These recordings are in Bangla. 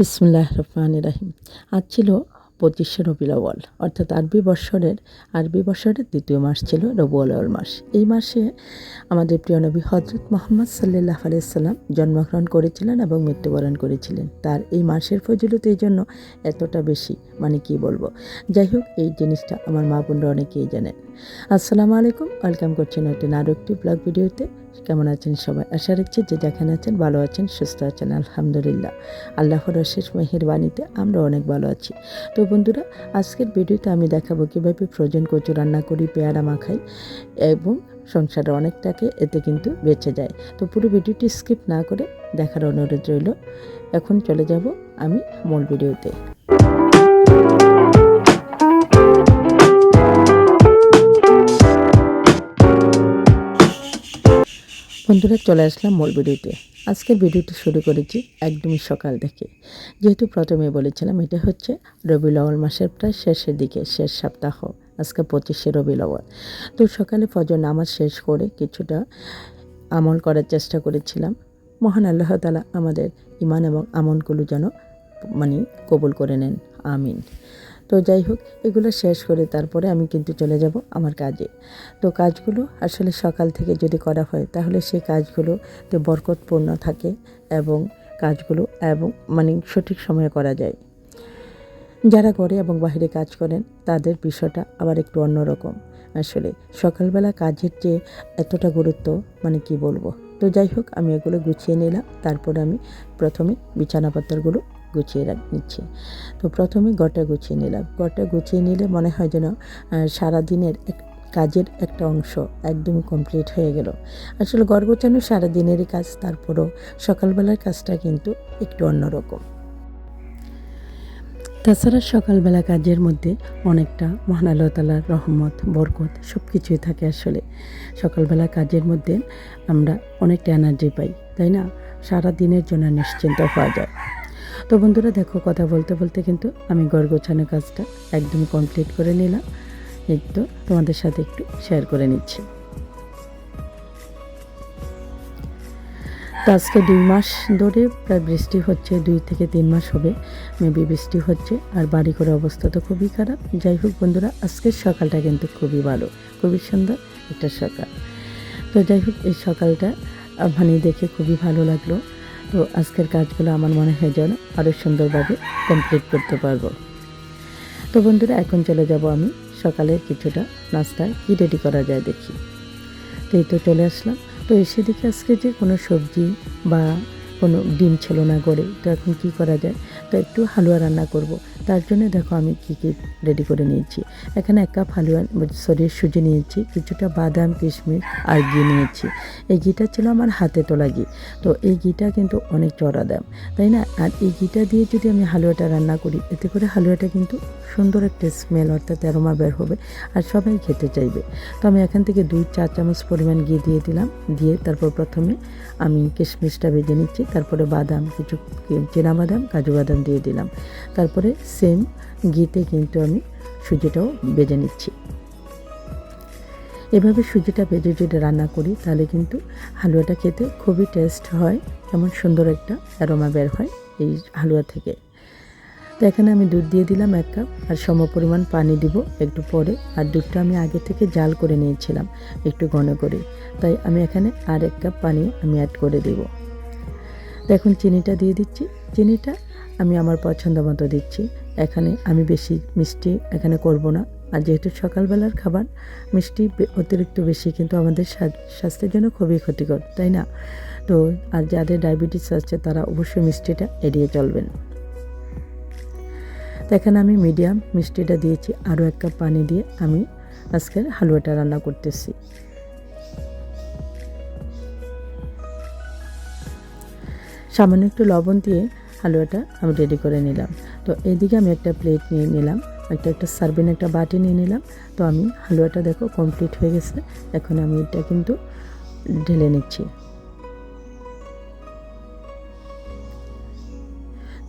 বিসমুল্লাহ রহমান রাহিম। আজ ছিল পঁচিশে রবিউল আউয়াল, অর্থাৎ আরবি বৎসরের আরবি বৎসরের দ্বিতীয় মাস ছিল রবিউল আউয়াল মাস। এই মাসে আমাদের প্রিয় নবী হজরত মোহাম্মদ সাল্লাহ আলাইসাল্লাম জন্মগ্রহণ করেছিলেন এবং মৃত্যুবরণ করেছিলেন। তার এই মাসের ফজিলত এই জন্য এতটা বেশি মানে কি বলব? যাই হোক, এই জিনিসটা আমার মা বোনরা অনেকেই জানেন। আসসালামু আলাইকুম, ওয়েলকাম করছি নতুন আরও একটি ব্লগ ভিডিওতে। কেমন আছেন সবাই? আশা রাখছি যে যেখানে আছেন ভালো আছেন, সুস্থ আছেন, আলহামদুলিল্লাহ। আল্লাহর অশেষ মেহেরবানিতে আমরা অনেক ভালো আছি। তো বন্ধুরা, আজকের ভিডিওতে আমি দেখাবো কীভাবে ফ্রোজেন কচু রান্না করি, পেয়ারা মাখাই এবং সংসারে অনেকটাকে এতে কিন্তু বেঁচে যায়। তো পুরো ভিডিওটি স্কিপ না করে দেখার অনুরোধ রইল। এখন চলে যাব আমি মূল ভিডিওতে। বন্ধুরা, চলে আসলাম মূল ভিডিওতে। আজকের ভিডিওটি শুরু করেছি একদমই সকাল থেকে। যেহেতু প্রথমে বলেছিলাম, এটা হচ্ছে রবি আওয়াল মাসের প্রায় শেষের দিকে, শেষ সপ্তাহ। আজকে পঁচিশে রবি আওয়াল তো সকালে ফজর নামাজ শেষ করে কিছুটা আমল করার চেষ্টা করেছিলাম। মহান আল্লাহ তালা আমাদের ইমান এবং আমলগুলো যেন মানে কবুল করে নেন। আমিন। তো যাই হোক, এগুলো শেষ করে তারপরে আমি কিন্তু চলে যাব আমার কাজে। তো কাজগুলো আসলে সকাল থেকে যদি করা হয়, তাহলে সেই কাজগুলোতে বরকতপূর্ণ থাকে এবং কাজগুলো এবং মানে সঠিক সময়ে করা যায়। যারা করে এবং বাইরে কাজ করেন, তাদের বিষয়টা আবার একটু অন্যরকম। আসলে সকালবেলা কাজের যে এতটা গুরুত্ব মানে কি বলব? তো যাই হোক, আমি এগুলো গুছিয়ে নিলাম, তারপরে আমি প্রথমে বিছানাপত্রগুলো গুছিয়ে রাখ নিচ্ছি। তো প্রথমে গটা গুছিয়ে নিলাম। গটা গুছিয়ে নিলে মনে হয় যেন সারাদিনের এক কাজের একটা অংশ একদমই কমপ্লিট হয়ে গেল। আসলে গড় গোছানো সারাদিনেরই কাজ, তারপরও সকালবেলার কাজটা কিন্তু একটু অন্যরকম। তাছাড়া সকালবেলা কাজের মধ্যে অনেকটা মহান আল্লাহ তালার রহমত, বরকত সব কিছুই থাকে আসলে। সকালবেলা কাজের মধ্যে আমরা অনেকটা এনার্জি পাই, তাই না? সারা দিনের জন্য নিশ্চিন্ত হওয়া যায়। তো বন্ধুরা দেখো, কথা বলতে বলতে কিন্তু আমি গড় গোছানো কাজটা একদম কমপ্লিট করে নিলাম। তো তোমাদের সাথে একটু শেয়ার করে নিচ্ছি। তো আজকে দুই মাস ধরে প্রায় বৃষ্টি হচ্ছে, দুই থেকে তিন মাস হবে মেবি বৃষ্টি হচ্ছে, আর বাড়ি করে অবস্থা তো খুবই খারাপ। যাই হোক বন্ধুরা, আজকের সকালটা কিন্তু খুবই ভালো, খুবই সুন্দর একটা সকাল। তো যাই হোক, এই সকালটা মানে দেখে খুবই ভালো লাগল। তো আজকের কাজগুলো আমার মনে হয় যেন আরও সুন্দরভাবে কমপ্লিট করতে পারব। তো বন্ধুরা, এখন চলে যাব আমি সকালের কিছুটা নাস্তা কী রেডি করা যায় দেখি। তো এই তো চলে আসলাম। তো এসে দেখি আজকে যে কোনো সবজি বা কোনো ডিম ছিল না করে, তো এখন কী করা যায়? তো একটু হালুয়া রান্না করব। তার জন্য দেখো আমি কী কী রেডি করে নিয়েছি। এখানে এক কাপ হালুয়া, সরি, সুজি নিয়েছি কিছুটা বাদাম, কিশমিশ আর ঘি নিয়েছি। এই ঘিটা ছিল আমার হাতে তোলা ঘি। তো এই ঘিটা কিন্তু অনেক চড়া দাম, তাই না? আর এই ঘিটা দিয়ে যদি আমি হালুয়াটা রান্না করি, এতে করে হালুয়াটা কিন্তু সুন্দর একটা স্মেল অর্থাৎ অ্যারোমা বের হবে আর সবাই খেতে চাইবে। তো আমি এখান থেকে দুই চার চামচ পরিমাণ ঘি দিয়ে দিলাম, দিয়ে তারপর প্রথমে আমি কিশমিশটা ভেজে নিচ্ছি, তারপরে বাদাম, কিছু বাদাম কাজু বাদাম দিয়ে দিলাম। তারপরে সেম ঘিতে কিন্তু আমি সুজিটাও বেজে নিচ্ছি। এভাবে সুজিটা বেজে যদি রান্না করি, তাহলে কিন্তু হালুয়াটা খেতে খুবই টেস্ট হয় এমন সুন্দর একটা অ্যারোমা বের হয় এই হালুয়া থেকে। তো এখানে আমি দুধ দিয়ে দিলাম এক কাপ, আর সম পরিমাণ পানি দিব একটু পরে, আর দুধটা আমি আগে থেকে জাল করে নিয়েছিলাম একটু ঘন করে। তাই আমি এখানে আর এক কাপ পানি আমি অ্যাড করে দেব। তো এখন চিনিটা দিয়ে দিচ্ছি। চিনিটা আমি আমার পছন্দ মতো দিচ্ছি। এখানে আমি বেশি মিষ্টি এখানে করব না। আর যেহেতু সকালবেলার খাবার, মিষ্টি অতিরিক্ত বেশি, কিন্তু আমাদের স্বাস্থ্যের জন্য খুবই ক্ষতিকর, তাই না? তো আর যাদের ডায়াবেটিস আছে, তারা অবশ্যই মিষ্টিটা এড়িয়ে চলবেন। তো এখানে আমি মিডিয়াম মিষ্টিটা দিয়েছি। আরও এক কাপ পানি দিয়ে আমি আজকের হালুয়াটা রান্না করতেছি। সামান্য একটু লবণ দিয়ে হালুয়াটা আমি রেডি করে নিলাম। তো এদিকে আমি একটা প্লেট নিয়ে নিলাম, একটা একটা সার্ভিন একটা বাটি নিয়ে নিলাম। তো আমি হালুয়াটা দেখো কমপ্লিট হয়ে গেছে, এখন আমি এটা কিন্তু ঢেলে নিচ্ছি।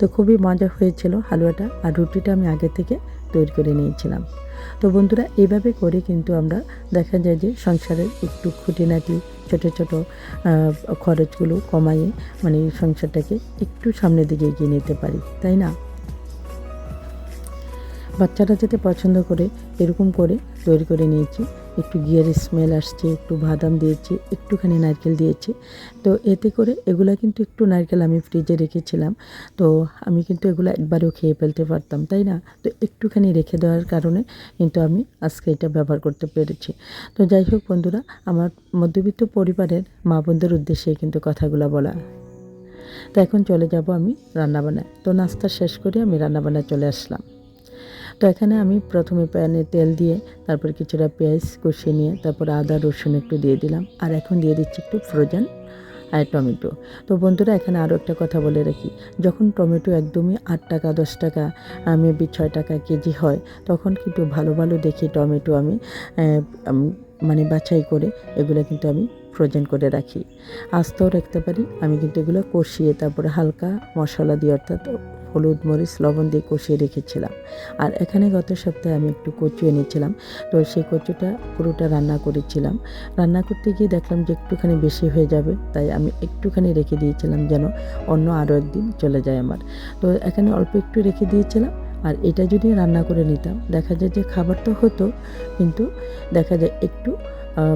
তো খুবই মজা হয়েছিল হালুয়াটা আর রুটিটা আমি আগে থেকে তৈরি করে নিয়েছিলাম। তো বন্ধুরা এইভাবে করে কিন্তু আমরা দেখা যায় যে সংসারের একটু খুঁটিনাটি ছোট ছোট খরচগুলো কমাইয়ে মানে সংসারটাকে একটু সামনের দিকে এগিয়ে নিতে পারি, তাই না? বাচ্চারা যাতে পছন্দ করে এরকম করে তৈরি করে নিয়েছি। একটু ঘিয়ের স্মেল আসছে, একটু বাদাম দিয়েছি, একটুখানি নারকেল দিয়েছি। তো এতে করে এগুলা কিন্তু একটু নারকেল আমি ফ্রিজে রেখেছিলাম। তো আমি কিন্তু এগুলো একবারও খেয়ে ফেলতে পারতাম, তাই না? তো একটুখানি রেখে দেওয়ার কারণে কিন্তু আমি আজকে এটা ব্যবহার করতে পেরেছি। তো যাই হোক বন্ধুরা, আমার মধ্যবিত্ত পরিবারের মা বোনদের উদ্দেশ্যে কিন্তু কথাগুলো বলা। তো এখন চলে যাব আমি রান্নাবান্নায়। তো নাস্তা শেষ করে আমি রান্নাবান্নায় চলে আসলাম। তো এখানে আমি প্রথমে প্যানে তেল দিয়ে, তারপর কিছুটা পেঁয়াজ কষিয়ে নিয়ে, তারপর আদা, রসুন একটু দিয়ে দিলাম। আর এখন দিয়ে দিচ্ছি একটু ফ্রোজেন আর টমেটো। তো বন্ধুরা, এখানে আরও একটা কথা বলে রাখি। যখন টমেটো একদমই আট টাকা, দশ টাকা মেবি ছয় টাকা কেজি হয়, তখন কিন্তু ভালো ভালো দেখি টমেটো আমি মানে বাছাই করে এগুলো কিন্তু আমি ফ্রোজেন করে রাখি। আস্তেও রাখতে পারি, আমি কিন্তু এগুলো কষিয়ে, তারপরে হালকা মশলা দিয়ে, অর্থাৎ হলুদ মরিচ, লবণ দিয়ে কষিয়ে রেখেছিলাম। আর এখানে গত সপ্তাহে আমি একটু কচু এনেছিলাম। তো সেই কচুটা পুরোটা রান্না করেছিলাম। রান্না করতে গিয়ে দেখলাম যে একটুখানি বেশি হয়ে যাবে, তাই আমি একটুখানি রেখে দিয়েছিলাম যেন অন্য আরও একদিন চলে যায় আমার। তো এখানে অল্প একটু রেখে দিয়েছিলাম। আর এটা যদি রান্না করে নিতাম, দেখা যায় যে খাবার তো হতো, কিন্তু দেখা যায় একটু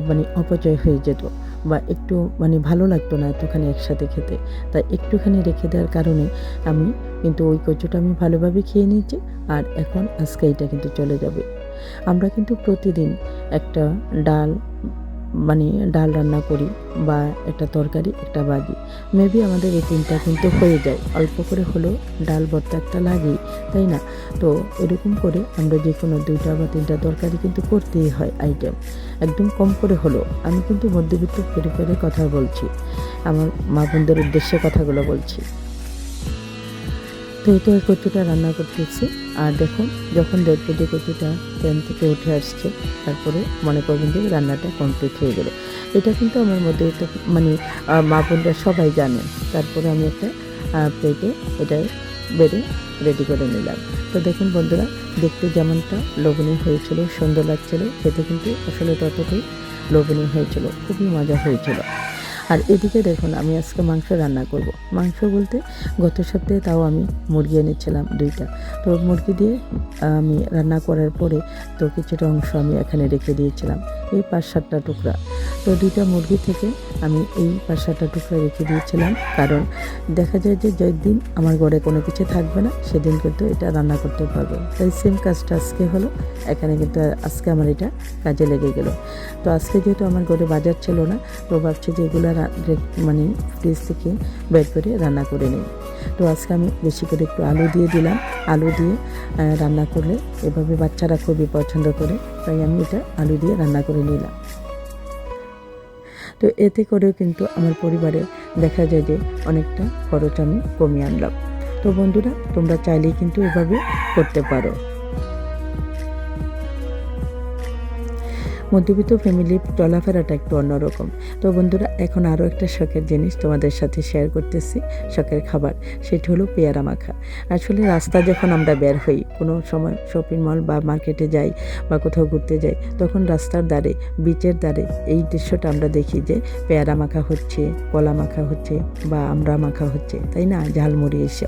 মানে অপচয় হয়ে যেত। বা একটু মানে ভালো লাগতো না এতখানি একসাথে খেতে। তাই একটুখানি রেখে দেওয়ার কারণে আমি কিন্তু ওই কচুটা আমি ভালোভাবে খেয়ে নিয়েছি আর এখন আজকে এটা কিন্তু চলে যাবে। আমরা কিন্তু প্রতিদিন একটা ডাল মানে ডাল রান্না করি বা একটা তরকারি, একটা ভাজি। মেবি আমাদের এই তিনটা কিন্তু হয়ে যায়। অল্প করে হলেও ডাল, ভর্তা একটা লাগেই, তাই না? তো এরকম করে আমরা যে কোনো দুইটা বা তিনটা তরকারি কিন্তু করতেই হয় আইটেম একদম কম করে হলো আমি কিন্তু মধ্যবিত্ত পরিবারের কথা বলছি। আমার মা বোনদের উদ্দেশ্যে কথাগুলো বলছি। তো এটা কচুটা রান্না করতেছি, আর দেখুন যখন দেখব যে কচুটা প্যান থেকে উঠে আসছে, তারপরে মনে করবেন যে রান্নাটা কমপ্লিট হয়ে গেলো। এটা কিন্তু আমার মধ্যে তো মানে মা বোনরা সবাই জানে। তারপরে আমি একটা প্লেটে এটা বেড়ে রেডি করে নিলাম। তো দেখুন বন্ধুরা, দেখতে যেমনটা লোভনীয় হয়েছিল, সুন্দর লাগছিল, খেতে কিন্তু আসলে ততটাই লোভনীয় হয়েছিল, খুবই মজা হয়েছিল। আর এদিকে দেখুন, আমি আজকে মাংস রান্না করব। মাংস বলতে গত সপ্তাহে তাও আমি মুরগি এনেছিলাম দুইটা। তো মুরগি দিয়ে আমি রান্না করার পরে তো কিছুটা অংশ আমি এখানে রেখে দিয়েছিলাম, এই পাঁচ সাতটা টুকরা। তো দুইটা মুরগি থেকে আমি এই পাঁচ সাতটা টুকরা রেখে দিয়েছিলাম, কারণ দেখা যায় যে যেদিন আমার ঘরে কোনো কিছু থাকবে না, সেদিন কিন্তু এটা রান্না করতে পারব। তাই সেম কাজটা আজকে হলো, এখানে কিন্তু আজকে আমার এটা কাজে লেগে গেল। তো আজকে যেহেতু আমার ঘরে বাজার ছিল না, তো ভাবছি যে এগুলো মানে ফ্রিজ থেকে বের করে রান্না করে নিই তো আজকে আমি বেশি করে একটু আলু দিয়ে দিলাম। আলু দিয়ে রান্না করলে এভাবে বাচ্চারা খুবই পছন্দ করে, তাই আমি এটা আলু দিয়ে রান্না করে নিলাম। তো এতে করেও কিন্তু আমার পরিবারে দেখা যায় যে অনেকটা খরচ আমি কমিয়ে আনলাম। তো বন্ধুরা, তোমরা চাইলেই কিন্তু এভাবে করতে পারো। মধ্যবিত্ত ফ্যামিলির চলাফেরাটা একটু অন্যরকম। তো বন্ধুরা, এখন আরও একটা শখের জিনিস তোমাদের সাথে শেয়ার করতেছি, শখের খাবার। সেটি হলো পেয়ারা মাখা। আসলে রাস্তা যখন আমরা বের হই, কোনো সময় শপিং মল বা মার্কেটে যাই বা কোথাও ঘুরতে যাই, তখন রাস্তার ধারে বিচের ধারে এই দৃশ্যটা আমরা দেখি যে পেয়ারা মাখা হচ্ছে, কলা মাখা হচ্ছে বা আমরা মাখা হচ্ছে, তাই না? ঝালমুড়ি এসব।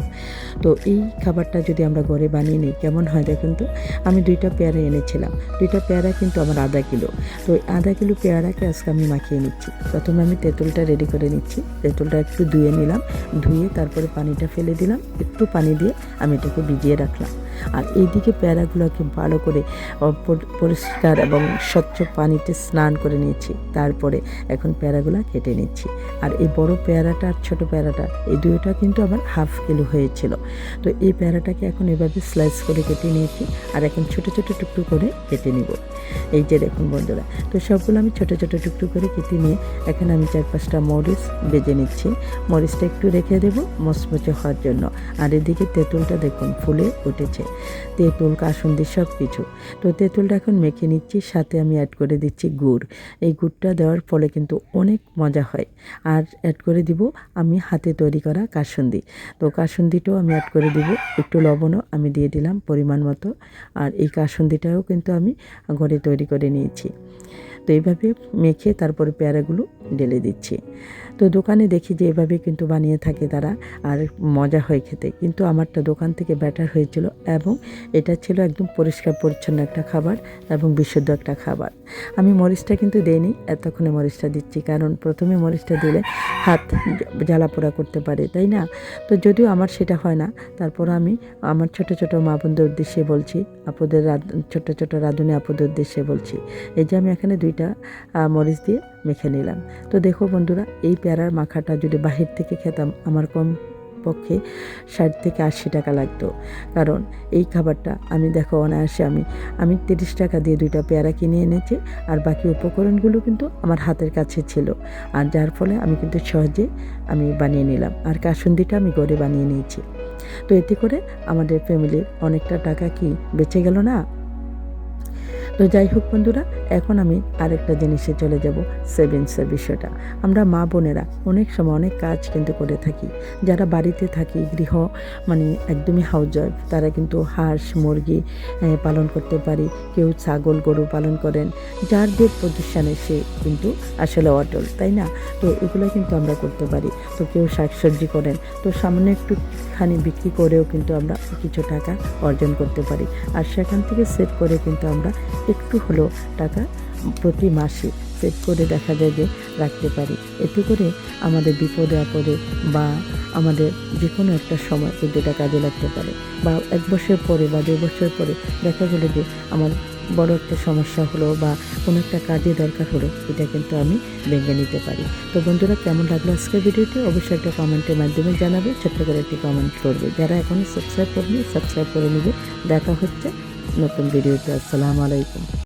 তো এই খাবারটা যদি আমরা ঘরে বানিয়ে নিই, কেমন হয় দেখুন তো? আমি দুইটা পেয়ারা এনেছিলাম। দুইটা পেয়ারা কিন্তু আমার আধা কিলো। তো ওই আধা কিলো পেয়ারাকে আজকে আমি মাখিয়ে নিচ্ছি। প্রথমে আমি তেঁতুলটা রেডি করে নিচ্ছি। তেঁতুলটা একটু ধুয়ে নিলাম। ধুয়ে তারপরে পানিটা ফেলে দিলাম। একটু পানি দিয়ে আমি এটাকে ভিজিয়ে রাখলাম। আর এইদিকে পেয়ারাগুলোকে ভালো করে পরিষ্কার এবং স্বচ্ছ পানিতে স্নান করে নিয়েছি। তারপরে এখন পেয়ারাগুলো কেটে নিচ্ছি। আর এই বড় পেয়ারাটা আর ছোটো পেয়ারাটা, এই দুইটা কিন্তু আমার হাফ কিলো হয়েছিল। তো এই প্যারাটাকে এখন এভাবে স্লাইস করে কেটে নিয়েছি আর এখন ছোটো ছোটো টুকরো করে কেটে নিব। এই যে দেখুন বন্ধুরা, তো সবগুলো আমি ছোটো ছোটো টুকরো করে কেটে নিয়ে এখন আমি চার পাঁচটা মরিচ বেজে নিচ্ছি। মরিচটা একটু রেখে দেবো মচমচে হওয়ার জন্য। আর এদিকে তেঁতুলটা দেখুন ফুলে উঠেছে। তেঁতুল, কাসুন্দি সব কিছু তো তেঁতুলটা এখন মেখে নিচ্ছি, সাথে আমি অ্যাড করে দিচ্ছি গুড়। এই গুড়টা দেওয়ার ফলে কিন্তু অনেক মজা হয়। আর অ্যাড করে দিব আমি হাতে তৈরি করা কাসুন্দি। তো কাসুন্দিটাও আমি অ্যাড করে দিব, একটু লবণও আমি দিয়ে দিলাম পরিমাণ মতো। আর এই কাসুন্দিটাও কিন্তু আমি ঘরে তৈরি করে নিয়েছি। তো এইভাবে মেখে তারপরে পেয়ারাগুলো ঢেলে দিচ্ছি। তো দোকানে দেখি যে এভাবে কিন্তু বানিয়ে থাকে তারা, আর মজা হয় খেতে। কিন্তু আমারটা দোকান থেকে ব্যাটার হয়েছিল এবং এটা ছিল একদম পরিষ্কার পরিচ্ছন্ন একটা খাবার এবং বিশুদ্ধ একটা খাবার। আমি মরিচটা কিন্তু দেইনি, এতক্ষণে মরিচটা দিচ্ছি, কারণ প্রথমে মরিচটা দিলে হাত জ্বালা পোড়া করতে পারে, তাই না? তো যদিও আমার সেটা হয় না, তারপর আমি আমার ছোট ছোট মা বোনদের উদ্দেশ্যে বলছি আপুদের ছোট ছোট রাঁধুনি আপুদের উদ্দেশ্যে বলছি। এই যে আমি এখানে দুইটা মরিচ দিয়ে মেখে নিলাম। তো দেখো বন্ধুরা, এই পেয়ারার মাখাটা যদি বাহির থেকে খেতাম, আমার কম পক্ষে ষাট থেকে আশি টাকা লাগতো। কারণ এই খাবারটা আমি দেখো অনায়াসে আমি আমি তিরিশ টাকা দিয়ে দুইটা পেয়ারা কিনে এনেছি, আর বাকি উপকরণগুলো কিন্তু আমার হাতের কাছে ছিল। আর যার ফলে আমি কিন্তু সহজে আমি বানিয়ে নিলাম। আর কাসুন্দিটা আমি ঘরে বানিয়ে নিয়েছি। তো এতে করে আমাদের ফ্যামিলির অনেকটা টাকা কি বেঁচে গেল না? তো যাই হোক বন্ধুরা, এখন আমি আরেকটা জিনিসে চলে যাব, সেভিংসের বিষয়টা। আমরা মা বোনেরা অনেক সময় অনেক কাজ কিন্তু করে থাকি। যারা বাড়িতে থাকি, গৃহ মানে একদমই হাউস ওয়াইফ তারা কিন্তু হাঁস, মুরগি পালন করতে পারি। কেউ ছাগল, গরু পালন করেন। যার যে প্রতিষ্ঠানে সে কিন্তু আসলে অটল, তাই না? তো এগুলো কিন্তু আমরা করতে পারি। তো কেউ শাকসবজি করেন, তো সামান্য একটুখানি বিক্রি করেও কিন্তু আমরা কিছু টাকা অর্জন করতে পারি। আর সেখান থেকে সেভ করে কিন্তু আমরা একটু হলেও টাকা প্রতি মাসে সেভ করে দেখা যায় যে রাখতে পারি। এতে করে আমাদের বিপদে আপদে বা আমাদের যে কোনো একটা সময় কিন্তু এটা কাজে লাগতে পারে। বা এক বছর পরে বা দু বছর পরে দেখা গেল যে আমার বড় একটা সমস্যা হলো বা কোনো একটা কাজে দরকার হলো, এটা কিন্তু আমি ভেঙে নিতে পারি। তো বন্ধুরা, কেমন লাগল আজকের ভিডিওটি? অবশ্যই একটা কমেন্টের মাধ্যমে জানাবে। ছোট্ট করে একটি কমেন্ট করবে। যারা এখনও সাবস্ক্রাইব করেনি সাবস্ক্রাইব করে নেবে। দেখা হচ্ছে নতুন ভিডিওতে আসসালামু আলাইকুম